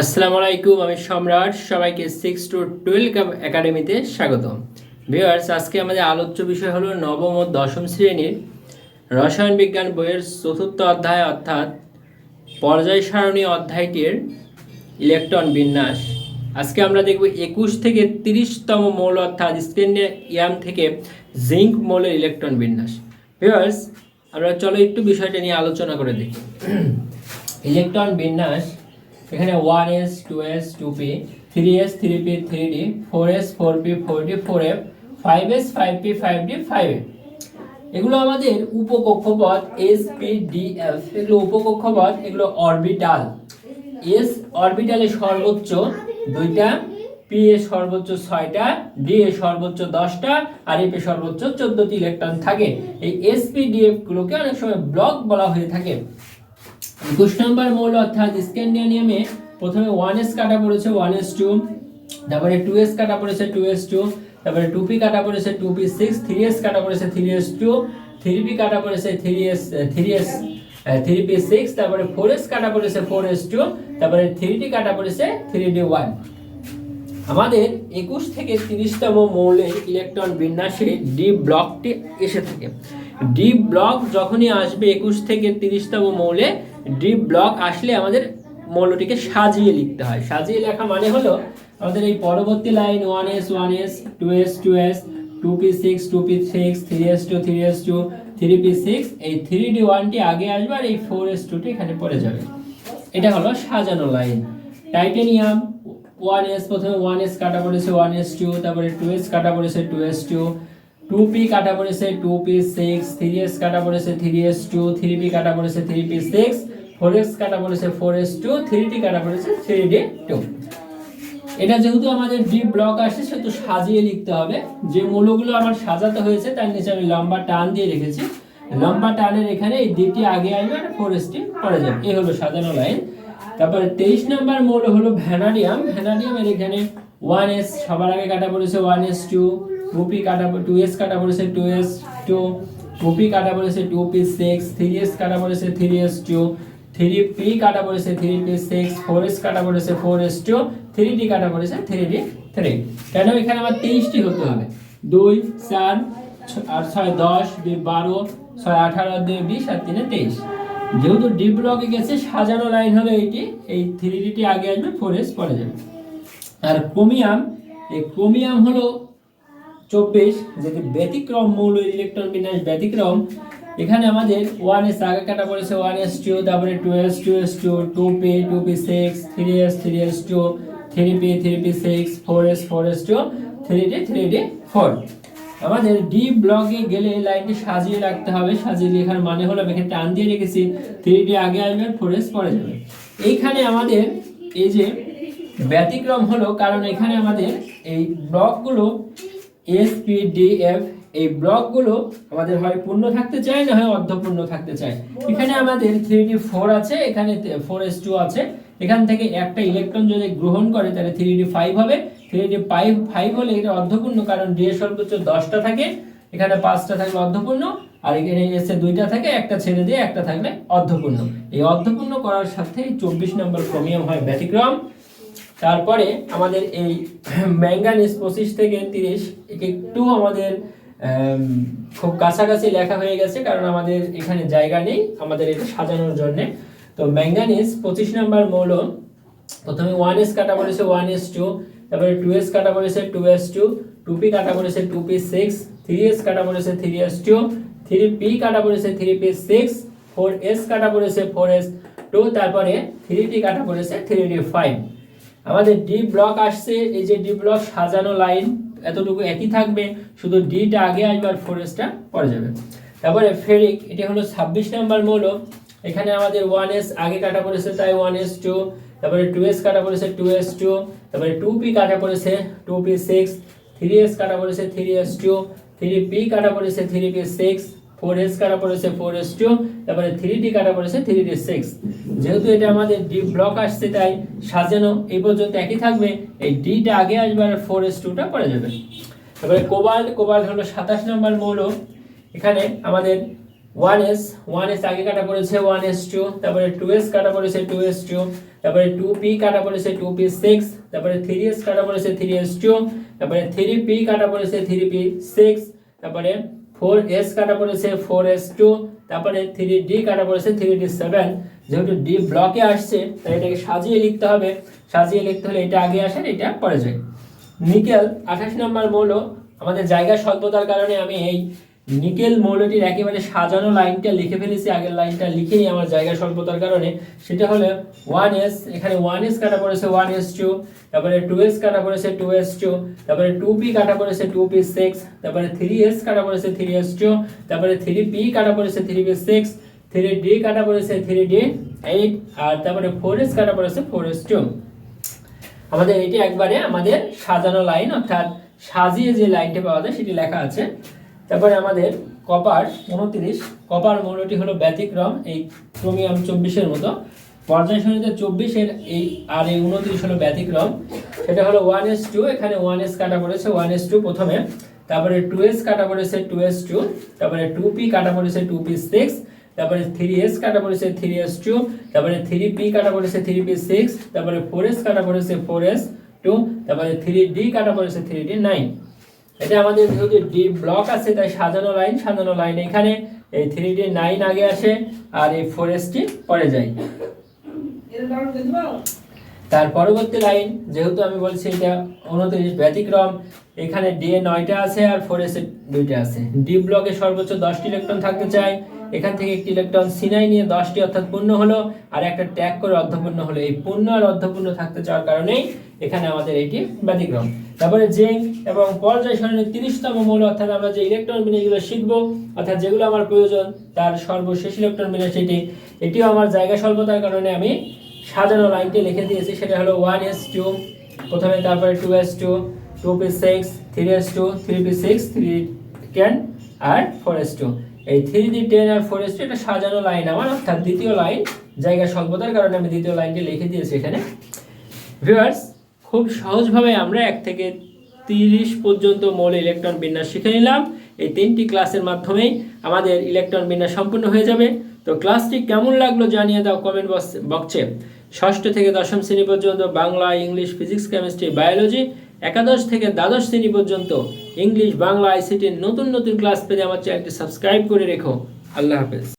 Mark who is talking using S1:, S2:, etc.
S1: আসসালামু আলাইকুম, আমি সম্রাট। সবাইকে সিক্স টু টুয়েলভ একাডেমিতে স্বাগত ভিউয়ার্স আজকে আমাদের আলোচ্য বিষয় হলো নবম ও দশম শ্রেণির রসায়ন বিজ্ঞান বইয়ের চতুর্থ অধ্যায়, অর্থাৎ পর্যায় সারণী অধ্যায়টির ইলেকট্রন বিন্যাস। আজকে আমরা দেখব একুশ থেকে তিরিশতম মৌল, অর্থাৎ ইয়াম থেকে জিঙ্ক মৌলের ইলেকট্রন বিন্যাস। ভিউয়ার্স আমরা চলো একটু বিষয়টা নিয়ে আলোচনা করে দেখি। ইলেকট্রন বিন্যাস এখানে one s two s two p three s three p three d four s four p four d four f five s five p five d five f এগুলো আমাদের উপকক্ষপথ এস পি ডি এফ এগুলো উপকক্ষপথ, এগুলো orbital S অরবিটালে সর্বোচ্চ দুইটা P A সর্বোচ্চ ছয়টা ডি এ সর্বোচ্চ দশটা, আর এফ এ সর্বোচ্চ চোদ্দটি ইলেকট্রন থাকে। এই এস পি ডি এফ গুলোকে অনেক সময় ব্লক বলা হয়ে থাকে। একুশ নম্বর মৌল অর্থাৎ স্ক্যান্ডিয়ানিয়ামে প্রথমে ওয়ান এস কাটা পড়েছে ওয়ান এস টু তারপরে টু এস কাটা পড়েছে টু এস টু তারপরে টু পি কাটা পড়েছে two p six three s কাটা পড়েছে three s two three p কাটা পড়েছে three s three s three p six তারপরে ফোর এস কাটা পড়েছে ফোর এস টু তারপরে থ্রি ডি কাটা পড়েছে থ্রি ডি ওয়ান আমাদের একুশ থেকে তিরিশতম মৌলের ইলেকট্রন বিন্যাসে ডি ব্লকটি এসে থাকে। ডি ব্লক যখনই আসবে একুশ থেকে তিরিশতম মৌলে ডি ব্লক আসলে আমাদের মৌলটিকে সাজিয়ে লিখতে হয়। সাজিয়ে লেখা মানে হলো আমাদের এই পরবর্তী line one s one s two s two s two p six two p six three s two three s two three p six এই থ্রি ডি ওয়ানটি আগে আসবে আর এই ফোর এস টুটি এখানে পড়ে যাবে। এটা হলো সাজানো লাইন। টাইটেনিয়াম ওয়ান এস প্রথমে ওয়ান এস কাটা পড়েছে ওয়ান এস টু তারপরে টু এস কাটা পড়েছে two s two two p কাটা পড়েছে two p six three s কাটা পড়েছে three s two three p কাটা পড়েছে three p six four s কাটা পড়েছে four s two three d কাটা পড়েছে থ্রি ডি টু এটা যেহেতু আমাদের ডি ব্লক আসে, সেহেতু সাজিয়ে লিখতে হবে। যে মৌলগুলো আমার সাজাতে হয়েছে, তার নিচে আমি লম্বা টান দিয়ে রেখেছি। লম্বা টানের এখানে এই ডিটি আগে আসবে আর ফোর এসটি পরে যাবে। এই হলো সাজানো লাইন তারপরে তেইশ নম্বর মৌল হলো ভ্যানাডিয়াম। ভ্যানাডিয়ামের এখানে ওয়ান এস সবার আগে কাটা পড়েছে one s two two p কাটা টু এস কাটা পড়েছে two s two two p কাটা পড়েছে two p six three s কাটা পড়েছে three s two three p কাটা পড়েছে three p six four s কাটা পড়েছে four s two three d কাটা পড়েছে থ্রি ডি থ্রি কেন এখানে আমার তেইশটি হতে হবে? দুই, চার আর ছয়, দশ, দুই, বারো, ছয়, আঠারো, দুই, বিশ, আর তিনে তেইশ। যেহেতু ডি ব্লকে গেছে, সাজানো লাইন হলো এইটি, এই থ্রি ডিটি আগে আসবে ফোর এস পরে যাবে। আর ক্রোমিয়াম এই ক্রোমিয়াম হলো চব্বিশ, যেটি ব্যতিক্রম মৌল ইলেকট্রন বিন্যাস ব্যতিক্রম। এখানে আমাদের ওয়ান এস আগে কাটা পড়েছে ওয়ান এস টু তারপরে two s two s two two p two p six three s three s two three p three p six four s four s two three d three d four আমাদের d ব্লকে গেলে লাইনটি সাজিয়ে রাখতে হবে। সাজিয়ে লেখার মানে হলো আমি এখানে টান দিয়ে রেখেছি। থ্রি ডি আগে আসবে ফোর এস পরে যাবে। এইখানে আমাদের এই যে ব্যতিক্রম হলো, কারণ এখানে আমাদের এই ব্লকগুলো এস পি ডি এফ এই ব্লকগুলো আমাদের হয় পূর্ণ থাকতে চায় না হয় অর্ধপূর্ণ থাকতে চায়। এখানে আমাদের থ্রি ডি ফোর আছে এখানে ফোর এস টু আছে। এখান থেকে একটা ইলেকট্রন যদি গ্রহণ করে তাহলে থ্রি ডি ফাইভ হবে। থ্রি ডি ফাইভ ফাইভ হলে এটা অর্ধপূর্ণ কারণ ডি এর সর্বোচ্চ দশটা থাকে। এখানে পাঁচটা থাকলে অর্ধপূর্ণ আর এখানে এসে দুইটা থাকে একটা ছেড়ে দিয়ে একটা থাকলে অর্ধপূর্ণ। এই অর্ধপূর্ণ করার সাথে চব্বিশ নম্বর ক্রোমিয়াম হয় ব্যতিক্রম। তারপরে আমাদের এই ম্যাঙ্গানিজ পঁচিশ থেকে তিরিশ একটু আমাদের খুব কাছাকাছি লেখা হয়ে গেছে, কারণ আমাদের এখানে জায়গা নেই, আমাদের এটা সাজানোর জন্য। তো ম্যাঙ্গানিজ পঁচিশ নম্বর মৌল, প্রথমে ওয়ান এস কাটা পড়েছে ওয়ান এস টু তারপরে টু এস কাটা পড়েছে two s two two p কাটা পড়েছে two p six three s কাটা পড়েছে three s two three p কাটা পড়েছে three p six four s কাটা পড়েছে ফোর এস টু তারপরে থ্রি টি কাটা পড়েছে থ্রি ডি ফাইভ আমাদের ডি ব্লক আসছে, এই যে ডি ব্লক সাজানো লাইন এতটুকু একই থাকবে, শুধু ডিটা আগে আসবে আর ফোর এসটা পরে যাবে। তারপরে ফেরিক এটি হলো ছাব্বিশ নাম্বার মৌল এখানে আমাদের ওয়ান এস আগে কাটা পড়েছে তাই ওয়ান এস টু তারপরে টু এস কাটা পড়েছে টু এস টু তারপরে টু পি কাটা পড়েছে two p six three s কাটা পড়েছে three s two three p কাটা পড়েছে three p six four s কাটা পড়েছে ফোর এস টু তারপরে থ্রি ডি কাটা পড়েছে থ্রি ডি সিক্স যেহেতু এটা আমাদের ডি ব্লক আসছে, তাই সাজানো এই পর্যন্ত একই থাকবে। এই ডিটা আগে আসবে আর ফোর এস টুটা পড়ে যাবে। তারপরে কোবাল্ট কোবাল্ট হলো সাতাশ নম্বর মৌল। এখানে আমাদের ওয়ান এস ওয়ান এস আগে কাটা পড়েছে ওয়ান এস টু তারপরে টু এস কাটা পড়েছে টু এস টু তারপরে টু পি কাটা পড়েছে টু পি সিক্স তারপরে থ্রি এস কাটা পড়েছে থ্রি এস টু তারপরে থ্রি পি কাটা পড়েছে থ্রি পি সিক্স তারপরে ফোর এস কাটা পড়েছে, ফোর এস টু, তারপরে থ্রি ডি কাটা পড়েছে, থ্রি ডি সেভেন। যেহেতু ডি ব্লকে আসছে, তাই এটাকে সাজিয়ে লিখতে হবে। সাজিয়ে লিখতে হলে এটা আগে আসে, এটা পরে যায়। নিকেল, আঠাশ নম্বর মৌল, আমাদের জায়গা স্বল্পতার কারণে আমি এই নিকেল মৌলটির একেবারে সাজানো লাইনটা লিখে ফেলেছি, আগের লাইনটা লিখেই আমার জায়গা স্বল্পতার কারণে। সেটা হলো ওয়ান এস এখানে ওয়ান এস কাটা পড়েছে ওয়ান এস টু তারপরে টু এস কাটা পড়েছে টু এস টু তারপরে টু পি কাটা পড়েছে টু পি সিক্স তারপরে থ্রি এস কাটা পড়েছে থ্রি এস টু তারপরে থ্রি পি কাটা পড়েছে three p six three d কাটা পড়েছে থ্রি ডি এইট আর তারপরে ফোর এস কাটা পড়েছে ফোর এস টু আমাদের এটি একবারে আমাদের সাজানো লাইন, অর্থাৎ সাজিয়ে যে লাইনটা পাওয়া যায়, সেটি লেখা আছে। তারপরে আমাদের কপার উনত্রিশ, কপার মৌলটি হলো ব্যতিক্রম, এই ক্রোমিয়াম চব্বিশের মতো। পর্যায় সারণীতে চব্বিশের এই আর এই উনত্রিশ হলো ব্যতিক্রম। সেটা হলো ওয়ান এস টু এখানে ওয়ান এস কাটা পড়েছে ওয়ান এস টু প্রথমে। তারপরে টু এস কাটা পড়েছে টু এস টু তারপরে টু পি কাটা পড়েছে টু পি সিক্স তারপরে থ্রি এস কাটা পড়েছে থ্রি এস টু তারপরে থ্রি পি কাটা পড়েছে থ্রি পি সিক্স তারপরে ফোর এস কাটা পড়েছে ফোর এস টু তারপরে থ্রি ডি কাটা পড়েছে থ্রি ডি নাইন এটা আমাদের যেহেতু ডি ব্লক আছে, তাই সাজানো লাইন সাজানো লাইন এখানে এই থ্রি ডি নাইন আগে আসে আর এই ফোর এসটি পরে যায়। তার পরবর্তী লাইন যেহেতু আমি বলছি এটা উনত্রিশ ব্যতিক্রম, এখানে ডি এ নয়টা আছে আর ফোর এস দুইটা আছে। ডি ব্লকে সর্বোচ্চ দশটি ইলেকট্রন থাকতে চায়। এখান থেকে একটি ইলেকট্রন সিনাই নিয়ে দশটি অর্থাৎ পূর্ণ হলো, আর একটা ট্যাগ করে অর্ধপূর্ণ হলো। এই পূর্ণ আর অর্ধপূর্ণ থাকতে চাওয়ার কারণেই এখানে আমাদের এটি ব্যতিক্রম। তারপরে জিঙ্ক এবং পর্যায় সারণীর তিরিশতম মৌল, অর্থাৎ আমরা যে ইলেকট্রন বিন্যাসগুলো শিখব, অর্থাৎ যেগুলো আমার প্রয়োজন, তার সর্বশেষ ইলেকট্রন বিন্যাস সেটি এটিও আমার জায়গা স্বল্পতার কারণে আমি সাজানো লাইনটি লিখে দিয়েছি। সেটা হলো ওয়ান এস টু প্রথমে তারপরে two s two two p six three s two three p six three ten আর ফোর এস টু এই থ্রি ডি টেন আর ফোর এস এটা সাজানো লাইন আমার, অর্থাৎ দ্বিতীয় লাইন জায়গা স্বল্পতার কারণে আমি দ্বিতীয় লাইনটি লিখে দিয়েছি এখানে। ভিউয়ার্স খুব সহজভাবে আমরা এক থেকে তিরিশ পর্যন্ত মৌল ইলেকট্রন বিন্যাস শিখে নিলাম। এই তিনটি ক্লাসের মাধ্যমেই আমাদের ইলেকট্রন বিন্যাস সম্পূর্ণ হয়ে যাবে। তো ক্লাসটি কেমন লাগল জানিয়ে দাও কমেন্ট বক্সে ষষ্ঠ থেকে দশম শ্রেণি পর্যন্ত Bangla, English physics chemistry biology একাদশ থেকে দ্বাদশ শ্রেণি পর্যন্ত ইংলিশ বাংলা আইসিটির নতুন নতুন ক্লাস পেতে আমার চ্যানেলটি সাবস্ক্রাইব করে রেখো। আল্লাহ হাফেজ।